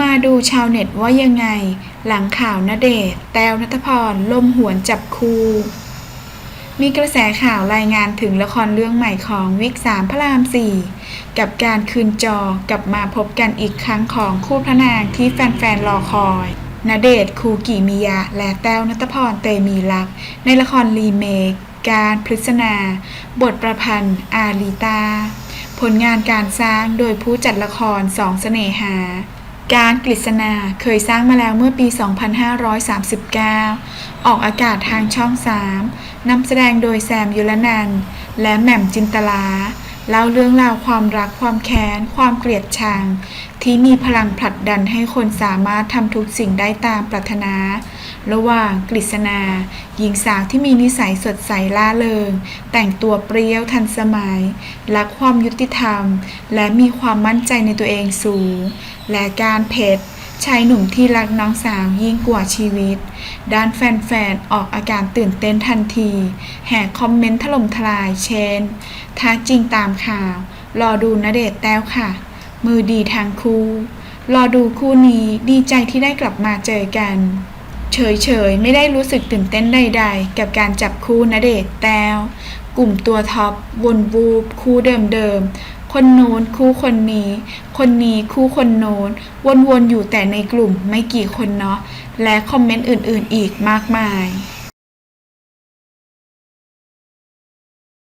มาดูชาวเน็ตว่ายังไง หลังข่าวณเดชแต้วนัทพรล่มหวนจับคู่ มีกระแสข่าวรายงานถึงละครเรื่องใหม่ของวิกสามพระรามสี่กับการคืนจอกลับมาพบกันอีกครั้งของคู่พระนางที่แฟนๆรอคอยณเดชคูกิมิยะ และแต้วนัทพรเตมีรัก ในละครรีเมค การพฤษณา บทประพันธ์ อาลีตา ผลงานการสร้างโดยผู้จัดละครสองเสน่หา การกฤษณาเคยสร้างมาแล้วเมื่อปี 2539 ออกอากาศทางช่อง 3นำแสดงโดยแซมยุรนันและแหม่มจินตลา เล่าเรื่องราวความรักความแค้น ความเกลียดชัง ที่มีพลังผลักดันให้คนสามารถทำทุกสิ่งได้ตามปรารถนา ระหว่างกฤษณา หญิงสาวที่มีนิสัยสดใสล่าเริง แต่งตัวเปรี้ยวทันสมัย รักความยุติธรรม และมีความมั่นใจในตัวเองสูง และการเพชรชายหนุ่มที่รักน้องสาวยิ่งกว่าชีวิต ด้านแฟนๆ ออกอาการตื่นเต้นทันที แห่คอมเมนต์ถล่มทลายเช่น ถ้าจริงตามข่าว รอดูณเดชแต้วค่ะ มือดีทางคู่ รอดูคู่นี้ดีใจที่ได้กลับมาเจอกัน เฉยๆ ไม่ได้รู้สึกตื่นเต้นใดๆ กับการจับคู่ณเดชแต้ว กลุ่มตัวท็อปวนวูบคู่เดิมๆ คนโน้นคู่คนนี้ คนนี้คู่คนโน้น วนๆ อยู่แต่ในกลุ่มไม่กี่คนเนาะ และคอมเมนต์อื่นๆ อีกมากมาย